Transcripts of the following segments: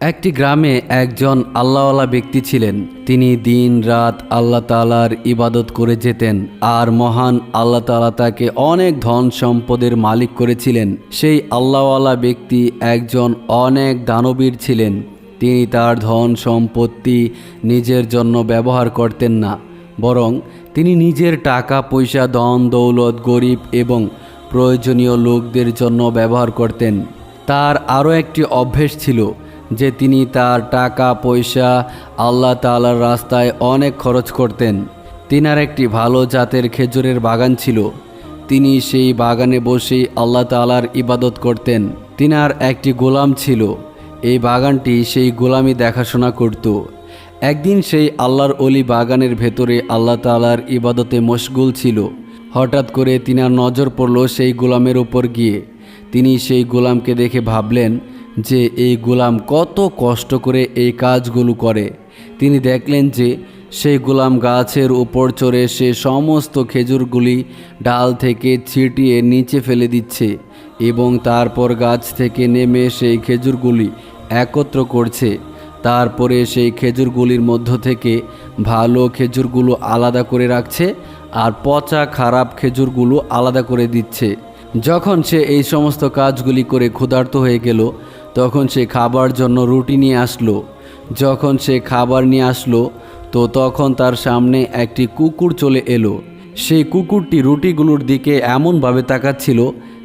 একটি গ্রামে একজন আল্লাহওয়ালা ব্যক্তি ছিলেন। তিনি দিন, রাত আল্লাহ তালার ইবাদত করে যেতেন আর মহান আল্লাহ তালা তাকে অনেক ধন সম্পদের মালিক করেছিলেন। সেই আল্লাহওয়ালা ব্যক্তি একজন অনেক দানবীর ছিলেন। তিনি তার ধন সম্পত্তি নিজের জন্য ব্যবহার করতেন না, বরং তিনি নিজের টাকা, পয়সা, ধন, দৌলত, গরিব এবং প্রয়োজনীয় লোকদের জন্য ব্যবহার করতেন। তার আরও একটি অভ্যেস ছিল যে তিনি তার টাকা, পয়সা আল্লাহ তাআলার রাস্তায় অনেক খরচ করতেন। তিনার একটি ভালো জাতের খেজুরের বাগান ছিল। তিনি সেই বাগানে বসেই আল্লাহ তাআলার ইবাদত করতেন। তিনার একটি গোলাম ছিল। এই বাগানটি সেই গোলামি দেখাশোনা করত। একদিন সেই আল্লাহর অলি বাগানের ভেতরে আল্লাহ তাআলার ইবাদতে মশগুল ছিল। হঠাৎ করে তিনার নজর পড়ল সেই গোলামের ওপর গিয়ে। তিনি সেই গোলামকে দেখে ভাবলেন যে এই গোলাম কত কষ্ট করে এই কাজগুলো করে। তিনি দেখলেন যে সেই গোলাম গাছের উপর চড়ে সে সমস্ত খেজুরগুলি ডাল থেকে ছিটিয়ে নিচে ফেলে দিচ্ছে এবং তারপর গাছ থেকে নেমে সেই খেজুরগুলি একত্র করছে। তারপরে সেই খেজুরগুলির মধ্য থেকে ভালো খেজুরগুলো আলাদা করে রাখছে আর পচা খারাপ খেজুরগুলো আলাদা করে দিচ্ছে। যখন সে এই সমস্ত কাজগুলি করে ক্ষুধার্ত হয়ে গেল তখন সে খাবার জন্য রুটি নিয়ে আসলো। যখন সে খাবার নিয়ে আসলো, তো তখন তার সামনে একটি কুকুর চলে এলো। সেই কুকুরটি রুটিগুলোর দিকে এমনভাবে তাকাচ্ছিল,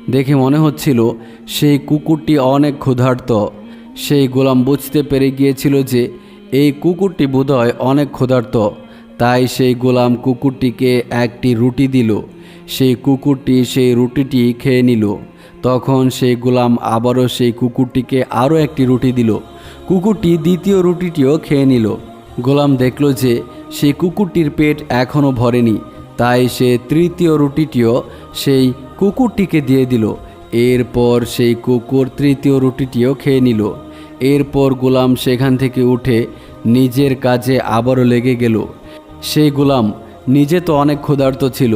দেখে মনে হচ্ছিল সেই কুকুরটি অনেক ক্ষুধার্ত। সেই গোলাম বুঝতে পেরে গিয়েছিল যে এই কুকুরটি বোধহয় অনেক ক্ষুধার্ত। তাই সেই গোলাম কুকুরটিকে একটি রুটি দিল। সেই কুকুরটি সেই রুটিটি খেয়ে নিল। তখন সেই গোলাম আবারও সেই কুকুরটিকে আরও একটি রুটি দিল। কুকুরটি দ্বিতীয় রুটিটিও খেয়ে নিল। গোলাম দেখল যে সেই কুকুরটির পেট এখনও ভরেনি, তাই সে তৃতীয় রুটিটিও সেই কুকুরটিকে দিয়ে দিল। এরপর সেই কুকুর তৃতীয় রুটিটিও খেয়ে নিল। এরপর গোলাম সেখান থেকে উঠে নিজের কাজে আবারও লেগে গেল। সেই গোলাম নিজে তো অনেক ক্ষুধার্ত ছিল,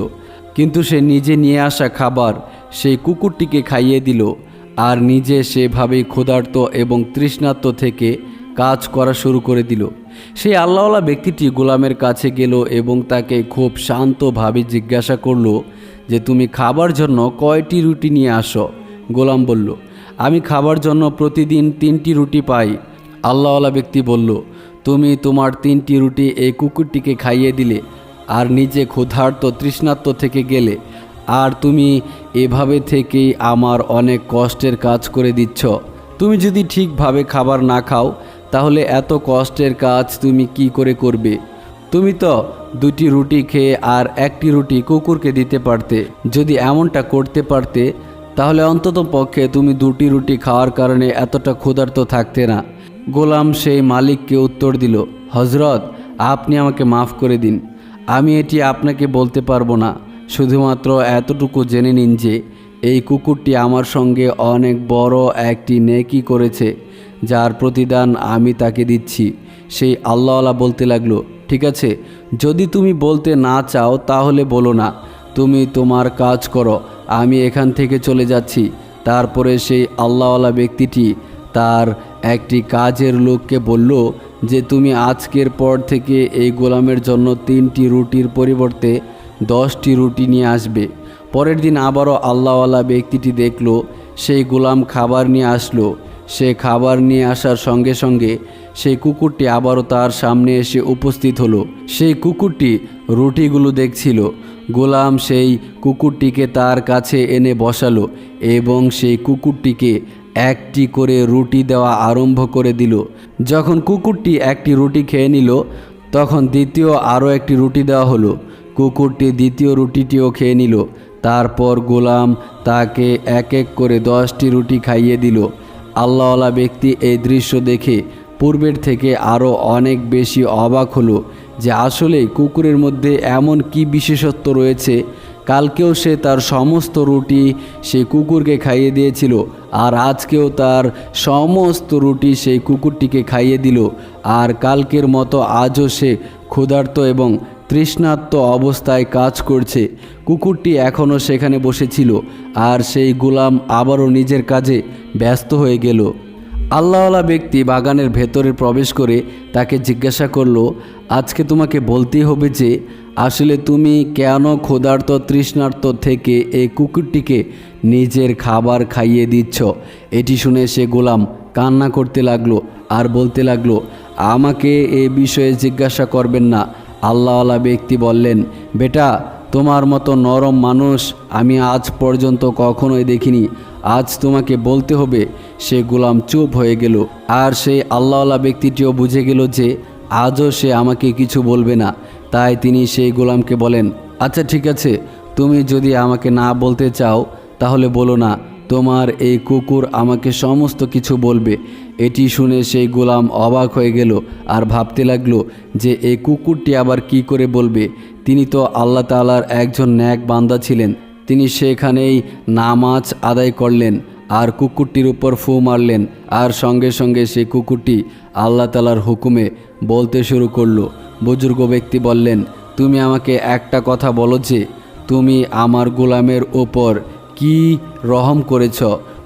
কিন্তু সে নিজে নিয়ে আসা খাবার সেই কুকুরটিকে খাইয়ে দিল আর নিজে সেভাবেই ক্ষুধার্ত এবং তৃষ্ণার্ত থেকে কাজ করা শুরু করে দিল। সেই আল্লাহওয়ালা ব্যক্তিটি গোলামের কাছে গেল এবং তাকে খুব শান্তভাবে জিজ্ঞাসা করল যে, তুমি খাবার জন্য কয়টি রুটি নিয়ে আসো? গোলাম বলল, আমি খাবার জন্য প্রতিদিন তিনটি রুটি পাই। আল্লাহওয়ালা ব্যক্তি বলল, তুমি তোমার তিনটি রুটি এই কুকুরটিকে খাইয়ে দিলে আর নিজে ক্ষুধার্ত, তৃষ্ণার্ত থেকে গেলে। আর তুমি এভাবে থেকেই আমার অনেক কষ্টের কাজ করে দিচ্ছ। তুমি যদি ঠিকভাবে খাবার না খাও, তাহলে এত কষ্টের কাজ তুমি কি করে করবে? তুমি তো দুটি রুটি খেয়ে আর একটি রুটি কুকুরকে দিতে পারতে। যদি এমনটা করতে পারতে, তাহলে অন্তত পক্ষে তুমি দুটি রুটি খাওয়ার কারণে এতটা ক্ষুধার্ত থাকতে না। গোলাম সেই মালিককে উত্তর দিল হজরত আপনি আমাকে মাফ করে দিন। আমি এটি আপনাকে বলতে পারব না। শুধুমাত্র এতটুকু জেনে নিন যে, এই কুকুরটি আমার সঙ্গে অনেক বড় একটি নেকি করেছে, যার প্রতিদান আমি তাকে দিচ্ছি। সেই আল্লাহওয়ালা বলতে লাগল, ঠিক আছে, যদি তুমি বলতে না চাও তাহলে বলো না, তুমি তোমার কাজ করো, আমি এখান থেকে চলে যাচ্ছি। তারপরে সেই আল্লাহওয়ালা ব্যক্তিটি তার একটি কাজের লোককে বলল যে, তুমি আজকের পর থেকে এই গোলামের জন্য তিনটি রুটির পরিবর্তে দশটি রুটি নিয়ে আসবে। পরের দিন আবারও আল্লাহওয়ালা ব্যক্তিটি দেখল, সেই গোলাম খাবার নিয়ে আসলো। সে খাবার নিয়ে আসার সঙ্গে সঙ্গে সেই কুকুরটি আবারও তার সামনে এসে উপস্থিত হলো। সেই কুকুরটি রুটিগুলো দেখছিল। গোলাম সেই কুকুরটিকে তার কাছে এনে বসালো এবং সেই কুকুরটিকে একটি করে রুটি দেওয়া আরম্ভ করে দিল। যখন কুকুরটি একটি রুটি খেয়ে নিল, তখন দ্বিতীয় আরও একটি রুটি দেওয়া হলো। কুকুরটি দ্বিতীয় রুটিটিও খেয়ে নিল। তারপর গোলাম তাকে এক এক করে দশটি রুটি খাইয়ে দিল। আল্লাহওয়ালা ব্যক্তি এই দৃশ্য দেখে পূর্বের থেকে আরও অনেক বেশি অবাক হলো যে আসলে কুকুরের মধ্যে এমন কি বিশেষত্ব রয়েছে। কালকেও সে তার সমস্ত রুটি সেই কুকুরকে খাইয়ে দিয়েছিল আর আজকেও তার সমস্ত রুটি সেই কুকুরটিকে খাইয়ে দিল। আর কালকের মতো আজও সে ক্ষুধার্ত এবং তৃষ্ণার্ত অবস্থায় কাজ করছে। কুকুরটি এখনও সেখানে বসেছিল আর সেই গোলাম আবারও নিজের কাজে ব্যস্ত হয়ে গেল। আল্লাহওয়ালা ব্যক্তি বাগানের ভেতরে প্রবেশ করে তাকে জিজ্ঞাসা করল, আজকে তোমাকে বলতেই হবে যে, আসলে তুমি কেন ক্ষুধার্ত তৃষ্ণার্ত থেকে এই কুকুরটিকে নিজের খাবার খাইয়ে দিচ্ছ? এটি শুনে সে গোলাম কান্না করতে লাগল আর বলতে লাগল, আমাকে এ বিষয়ে জিজ্ঞাসা করবেন না। আল্লাহওয়ালা ব্যক্তি বললেন, বেটা, তোমার মতো নরম মানুষ আমি আজ পর্যন্ত কখনোই দেখিনি। আজ তোমাকে বলতে হবে, সে গোলাম চুপ হয়ে গেল। আর সেই আল্লাহওয়ালা ব্যক্তিটিও বুঝে গেল যে, আজও সে আমাকে কিছু বলবে না। তাই তিনি সেই গোলামকে বলেন আচ্ছা ঠিক আছে। তুমি যদি আমাকে না বলতে চাও, তাহলে বলো না। তোমার এই কুকুর আমাকে সমস্ত কিছু বলবে। এটি শুনে সেই গোলাম অবাক হয়ে গেল আর ভাবতে লাগল যে এই কুকুরটি আবার কি করে বলবে। তিনি তো আল্লাহ তালার একজন ন্যাক বান্দা ছিলেন। তিনি সেখানেই নামাজ আদায় করলেন আর কুকুরটির উপর ফু মারলেন আর সঙ্গে সঙ্গে সেই কুকুরটি আল্লাহ তালার হুকুমে বলতে শুরু করল। বুজুর্গ ব্যক্তি বললেন, তুমি আমাকে একটা কথা বলো যে, তুমি আমার গোলামের ওপর কি রহম করেছ?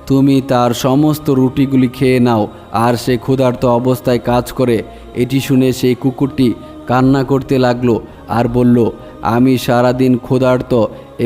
তুমি তার সমস্ত রুটিগুলি খেয়ে নাও, আর সে ক্ষুধার্ত অবস্থায় কাজ করে। এটি শুনে সেই কুকুরটি কান্না করতে লাগল আর বলল, আমি সারাদিন ক্ষুধার্ত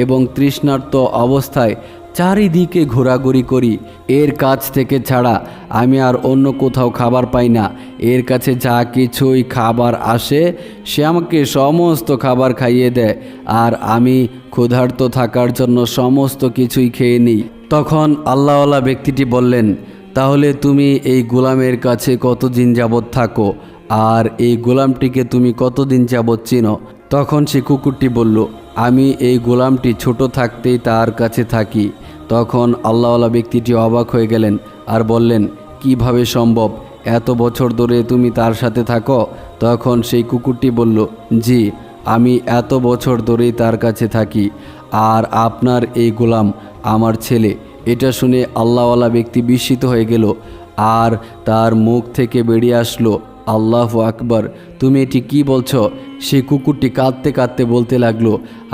এবং তৃষ্ণার্ত অবস্থায় চারিদিকে ঘোরাঘুরি করি। এর কাছ থেকে ছাড়া আমি আর অন্য কোথাও খাবার পাই না। এর কাছে যা কিছুই খাবার আসে, সে আমাকে সমস্ত খাবার খাইয়ে দেয়। আর আমি ক্ষুধার্ত থাকার জন্য সমস্ত কিছুই খেয়ে নিই। তখন আল্লাহওয়ালা ব্যক্তিটি বললেন, তাহলে তুমি এই গোলামের কাছে কতদিন যাবৎ থাকো? আর এই গোলামটিকে তুমি কতদিন যাবৎ চিনো? তখন সে কুকুরটি বলল আমি এই গোলামটি ছোট থাকতেই তার কাছে থাকি। তখন আল্লাহওয়ালা ব্যক্তিটি অবাক হয়ে গেলেন আর বললেন, কীভাবে সম্ভব? এত বছর ধরে তুমি তার সাথে থাকো? তখন সেই কুকুরটি বলল, জি, আমি এত বছর ধরেই তার কাছে থাকি। আর আপনার এই গোলাম আমার ছেলে। এটা শুনে আল্লাহওয়ালা ব্যক্তি বিস্মিত হয়ে গেল আর তার মুখ থেকে বেরিয়ে আসলো। আল্লাহ আকবর, তুমি এটি কি বলছো? সে কুকুরটি কাঁদতে কাঁদতে বলতে লাগল,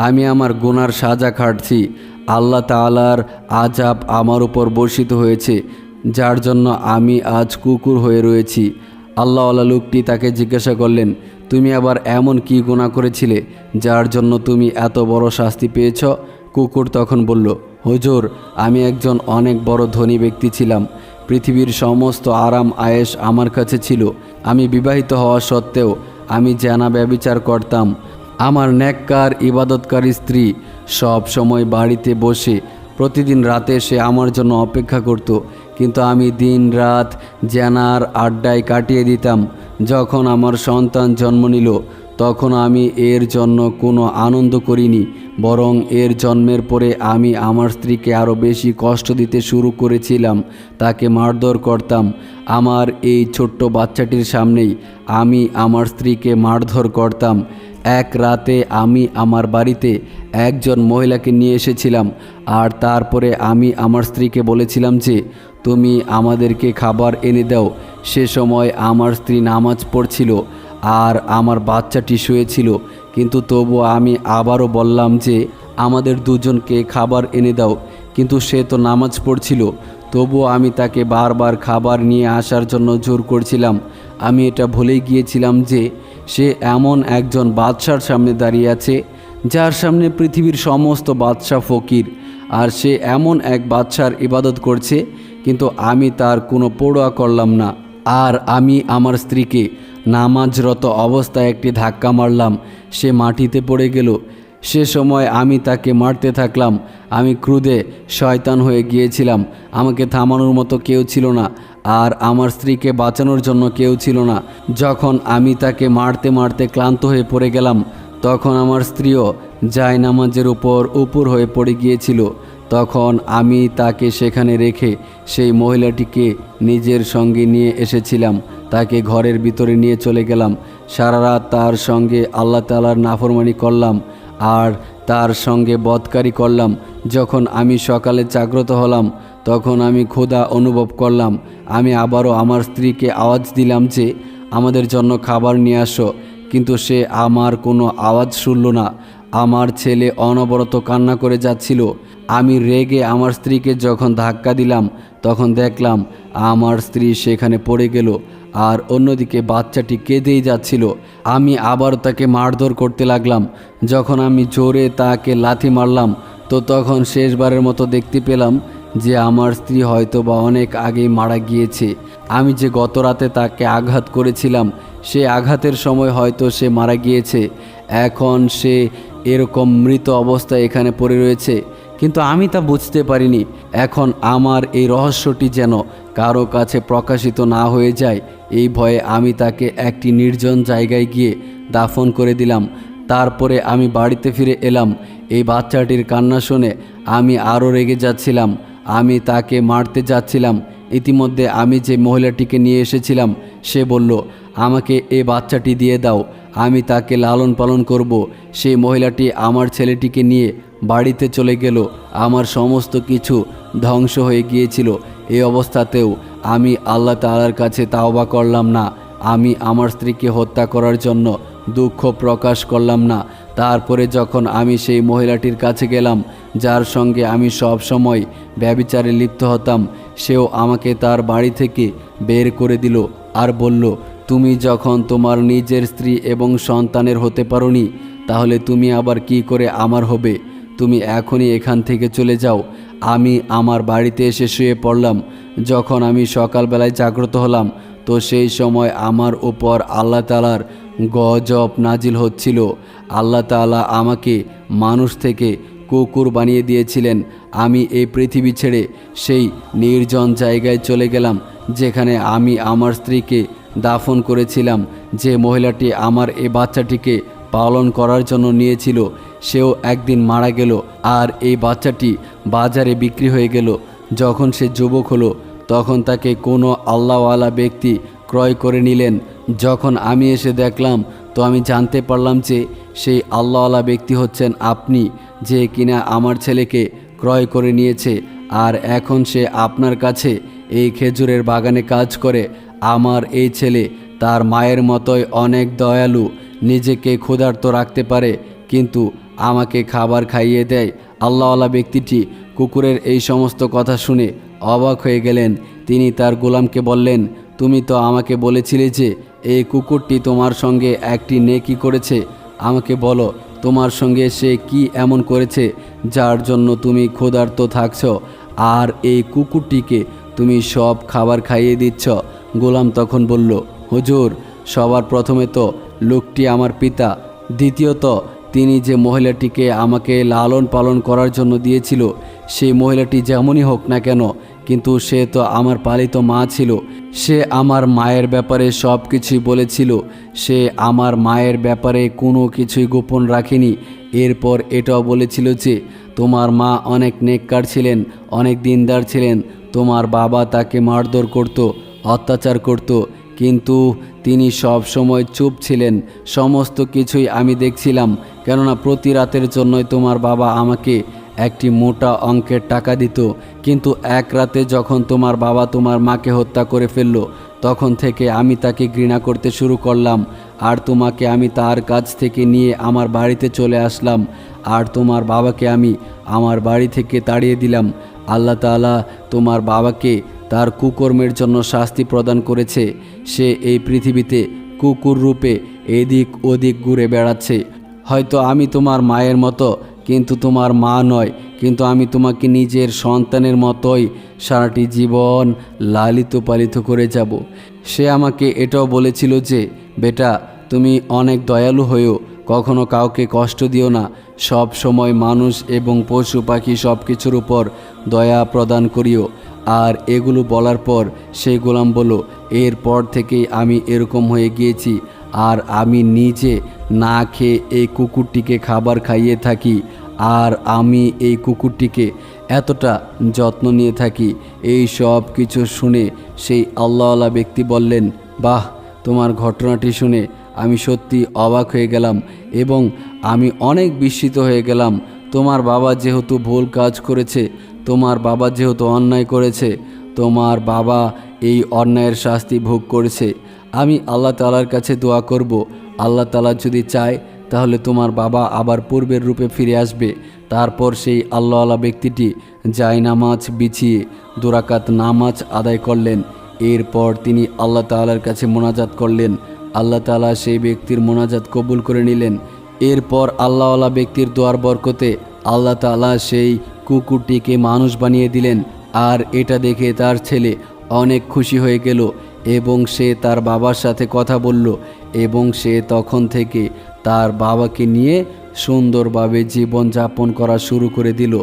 আমি আমার গোনার সাজা খাটছি আল্লাহ তালার আজাব আমার উপর বর্ষিত হয়েছে, যার জন্য আমি আজ কুকুর হয়ে রয়েছি। আল্লাহওয়ালা লোকটি তাকে জিজ্ঞাসা করলেন, তুমি আবার এমন কি গুণা করেছিলে, যার জন্য তুমি এত বড় শাস্তি পেয়েছ? কুকুর তখন বলল, হুজুর, আমি একজন অনেক বড় ধনী ব্যক্তি ছিলাম। পৃথিবীর সমস্ত আরাম আয়েস আমার কাছে ছিল। আমি বিবাহিত হওয়া সত্ত্বেও আমি জানা ব্যবিচার করতাম। আমার ন্যাক্কার, ইবাদতকারী স্ত্রী সব সময় বাড়িতে বসে প্রতিদিন রাতে সে আমার জন্য অপেক্ষা করত। কিন্তু আমি দিন রাত জানার আড্ডায় কাটিয়ে দিতাম। যখন আমার সন্তান জন্ম নিল, তখন আমি এর জন্য কোনো আনন্দ করিনি। বরং এর জন্মের পরে আমি আমার স্ত্রীকে আরও বেশি কষ্ট দিতে শুরু করেছিলাম, তাকে মারধর করতাম। আমার এই ছোট্ট বাচ্চাটির সামনেই আমি আমার স্ত্রীকে মারধর করতাম। এক রাতে আমি আমার বাড়িতে একজন মহিলাকে নিয়ে এসেছিলাম, আর তারপরে আমি আমার স্ত্রীকে বলেছিলাম যে, তুমি আমাদেরকে খাবার এনে দাও। সে সময় আমার স্ত্রী নামাজ পড়ছিল, আর আমার বাচ্চাটি শুয়েছিল। কিন্তু তবু আমি আবারও বললাম যে, আমাদের দুজনকে খাবার এনে দাও। কিন্তু সে তো নামাজ পড়ছিল। তবুও আমি তাকে বারবার খাবার নিয়ে আসার জন্য জোর করছিলাম। আমি এটা ভুলেই গিয়েছিলাম যে, সে এমন একজন বাদশার সামনে দাঁড়িয়ে আছে, যার সামনে পৃথিবীর সমস্ত বাদশা ফকির। আর সে এমন এক বাদশার ইবাদত করছে, কিন্তু আমি তার কোনো পড়ুয়া করলাম না। আর আমি আমার স্ত্রীকে নামাজরত অবস্থায় একটি ধাক্কা মারলাম। সে মাটিতে পড়ে গেল। সে সময় আমি তাকে মারতে থাকলাম। আমি ক্রুদে শয়তান হয়ে গিয়েছিলাম। আমাকে থামানোর মতো কেউ ছিল না। আর আমার স্ত্রীকে বাঁচানোর জন্য কেউ ছিল না। যখন আমি তাকে মারতে মারতে ক্লান্ত হয়ে পড়ে গেলাম, তখন আমার স্ত্রীও জায় নামাজের উপর উপর হয়ে পড়ে গিয়েছিল। তখন আমি তাকে সেখানে রেখে সেই মহিলাটিকে নিজের সঙ্গে নিয়ে এসেছিলাম। তাকে ঘরের ভিতরে নিয়ে চলে গেলাম। সারা রাত তার সঙ্গে আল্লাহ তালার নাফরমানি করলাম আর তার সঙ্গে বদকারি করলাম। যখন আমি সকালে জাগ্রত হলাম, তখন আমি ক্ষুধা অনুভব করলাম। আমি আবারও আমার স্ত্রীকে আওয়াজ দিলাম যে, আমাদের জন্য খাবার নিয়ে আসো। কিন্তু সে আমার কোনো আওয়াজ শুনল না। আমার ছেলে অনবরত কান্না করে যাচ্ছিল। আমি রেগে আমার স্ত্রীকে যখন ধাক্কা দিলাম, তখন দেখলাম আমার স্ত্রী সেখানে পড়ে গেল আর অন্যদিকে বাচ্চাটি কেঁদেই যাচ্ছিল। আমি আবার তাকে মারধর করতে লাগলাম। যখন আমি জোরে তাকে লাথি মারলাম, তো তখন শেষবারের মতো দেখতে পেলাম যে আমার স্ত্রী হয়তো বা অনেক আগেই মারা গিয়েছে। আমি যে গত রাতে তাকে আঘাত করেছিলাম, সে আঘাতের সময় হয়তো সে মারা গিয়েছে। এখন সে এরকম মৃত অবস্থায় এখানে পড়ে রয়েছে। কিন্তু আমি তা বুঝতে পারিনি। এখন আমার এই রহস্যটি যেন কারও কাছে প্রকাশিত না হয়ে যায়, এই ভয়ে আমি তাকে একটি নির্জন জায়গায় গিয়ে দাফন করে দিলাম। তারপরে আমি বাড়িতে ফিরে এলাম। এই বাচ্চাটির কান্না শুনে আমি আরও রেগে যাচ্ছিলাম। আমি তাকে মারতে যাচ্ছিলাম। ইতিমধ্যে আমি যে মহিলাটিকে নিয়ে এসেছিলাম, সে বলল, আমাকে এ বাচ্চাটি দিয়ে দাও। আমি তাকে লালন পালন করব। সেই মহিলাটি আমার ছেলেটিকে নিয়ে বাড়িতে চলে গেল। আমার সমস্ত কিছু ধ্বংস হয়ে গিয়েছিল। এই অবস্থাতেও আমি আল্লাহ তালার কাছে তাওবা করলাম না। আমি আমার স্ত্রীকে হত্যা করার জন্য দুঃখ প্রকাশ করলাম না। তারপরে যখন আমি সেই মহিলাটির কাছে গেলাম, যার সঙ্গে আমি সব সময় ব্যবিচারে লিপ্ত হতাম, সেও আমাকে তার বাড়ি থেকে বের করে দিল আর বলল, তুমি যখন তোমার নিজের স্ত্রী এবং সন্তানের হতে পারোনি, তাহলে তুমি আবার কি করে আমার হবে? তুমি এখনই এখান থেকে চলে যাও। আমি আমার বাড়িতে এসে শুয়ে পড়লাম। যখন আমি সকালবেলায় জাগ্রত হলাম, তো সেই সময় আমার উপর আল্লাহ তালার গজব নাজিল হচ্ছিল। আল্লাহ তালা আমাকে মানুষ থেকে কুকুর বানিয়ে দিয়েছিলেন। আমি এই পৃথিবী ছেড়ে সেই নির্জন জায়গায় চলে গেলাম, যেখানে আমি আমার স্ত্রীকে দাফন করেছিলাম। যে মহিলাটি আমার এই বাচ্চাটিকে পালন করার জন্য নিয়েছিল, সেও একদিন মারা গেল আর এই বাচ্চাটি বাজারে বিক্রি হয়ে গেল। যখন সে যুবক হলো, তখন তাকে কোনো আল্লাহওয়ালা ব্যক্তি ক্রয় করে নিলেন। যখন আমি এসে দেখলাম, তো আমি জানতে পারলাম যে সেই আল্লাহওয়ালা ব্যক্তি হচ্ছেন আপনি, যে কিনা আমার ছেলেকে ক্রয় করে নিয়েছে। আর এখন সে আপনার কাছে এই খেজুরের বাগানে কাজ করে। আমার এই ছেলে তার মায়ের মতোই অনেক দয়ালু। নিজেকে ক্ষুধার্ত রাখতে পারে, কিন্তু আমাকে খাবার খাইয়ে দেয়। আল্লাহওয়ালা ব্যক্তিটি কুকুরের এই সমস্ত কথা শুনে অবাক হয়ে গেলেন। তিনি তার গোলামকে বললেন, তুমি তো আমাকে বলেছিলে যে, এই কুকুরটি তোমার সঙ্গে একটি নেকি করেছে। আমাকে বলো, তোমার সঙ্গে সে কি এমন করেছে যার জন্য তুমি ক্ষুধার্ত থাকছ? আর এই কুকুরটিকে তুমি সব খাবার খাইয়ে দিচ্ছ? গোলাম তখন বলল, হুজুর, সবার প্রথমে তো লোকটি আমার পিতা। দ্বিতীয়ত, তিনি যে মহিলাটিকে আমাকে লালন পালন করার জন্য দিয়েছিল, সেই মহিলাটি যেমনই হোক না কেন, কিন্তু সে তো আমার পালিত মা ছিল। সে আমার মায়ের ব্যাপারে সব কিছুই বলেছিল। সে আমার মায়ের ব্যাপারে কোনো কিছুই গোপন রাখেনি। এরপর এটাও বলেছিল যে, তোমার মা অনেক নেককার ছিলেন, অনেক দিনদার ছিলেন। তোমার বাবা তাকে মারধর করত, অত্যাচার করত। কিন্তু তিনি সব সময় চুপ ছিলেন। সমস্ত কিছুই আমি দেখছিলাম, কেননা প্রতি রাতের জন্যই তোমার বাবা আমাকে একটি মোটা অঙ্কের টাকা দিত। কিন্তু এক রাতে যখন তোমার বাবা তোমার মাকে হত্যা করে ফেলল, তখন থেকে আমি তাকে ঘৃণা করতে শুরু করলাম, আর তোমাকে আমি তার কাছ থেকে নিয়ে আমার বাড়িতে চলে আসলাম, আর তোমার বাবাকে আমি আমার বাড়ি থেকে তাড়িয়ে দিলাম। আল্লাহ তাআলা তোমার বাবাকে তার কুকর্মের জন্য শাস্তি প্রদান করেছে। সে এই পৃথিবীতে কুকুর রূপে এদিক ওদিক ঘুরে বেড়াচ্ছে। হয়তো আমি তোমার মায়ের মতো, কিন্তু তোমার মা নয়। কিন্তু আমি তোমাকে নিজের সন্তানের মতোই সারাটি জীবন লালিত পালিত করে যাব। সে আমাকে এটাও বলেছিল যে, বেটা, তুমি অনেক দয়ালু হয়েও কখনো কাউকে কষ্ট দিও না। সব সময় মানুষ এবং পশু পাখি সব কিছুর উপর দয়া প্রদান করিও। আর এগুলো বলার পর সেই গোলাম বলল, এরপর থেকেই আমি এরকম হয়ে গিয়েছি। আর আমি নিজে না খেয়ে এই কুকুরটিকে খাবার খাইয়ে থাকি। আর আমি এই কুকুরটিকে এতটা যত্ন নিয়ে থাকি। এই সব কিছু শুনে সেই আল্লাহওয়ালা ব্যক্তি বললেন, বাহ, তোমার ঘটনাটি শুনে আমি সত্যি অবাক হয়ে গেলাম এবং আমি অনেক বিস্মিত হয়ে গেলাম। তোমার বাবা যেহেতু ভুল কাজ করেছে তোমার বাবা যেহেতু অন্যায় করেছে, তোমার বাবা এই অন্যায়ের শাস্তি ভোগ করেছে। আমি আল্লাহ তালার কাছে দোয়া করব। আল্লাহ তালা যদি চায়, তাহলে তোমার বাবা আবার পূর্বের রূপে ফিরে আসবে। তারপর সেই আল্লাহ আল্লাহওয়ালা ব্যক্তিটি জায় নামাজ বিছিয়ে, দুরাকাত নামাজ আদায় করলেন। এরপর তিনি আল্লাহ তাআলার কাছে মোনাজাত করলেন। আল্লাহ তাআলা সেই ব্যক্তির মোনাজাত কবুল করে নিলেন। এরপর আল্লাহওয়ালা ব্যক্তির দোয়ার বরকতে আল্লাহ তাআলা সেই কুকুরটিকে মানুষ বানিয়ে দিলেন, আর এটা দেখে তার ছেলে অনেক খুশি হয়ে গেল এবং সে তার বাবার সাথে কথা বলল এবং সে তখন থেকে তার বাবাকে নিয়ে সুন্দরভাবে জীবনযাপন করা শুরু করে দিল।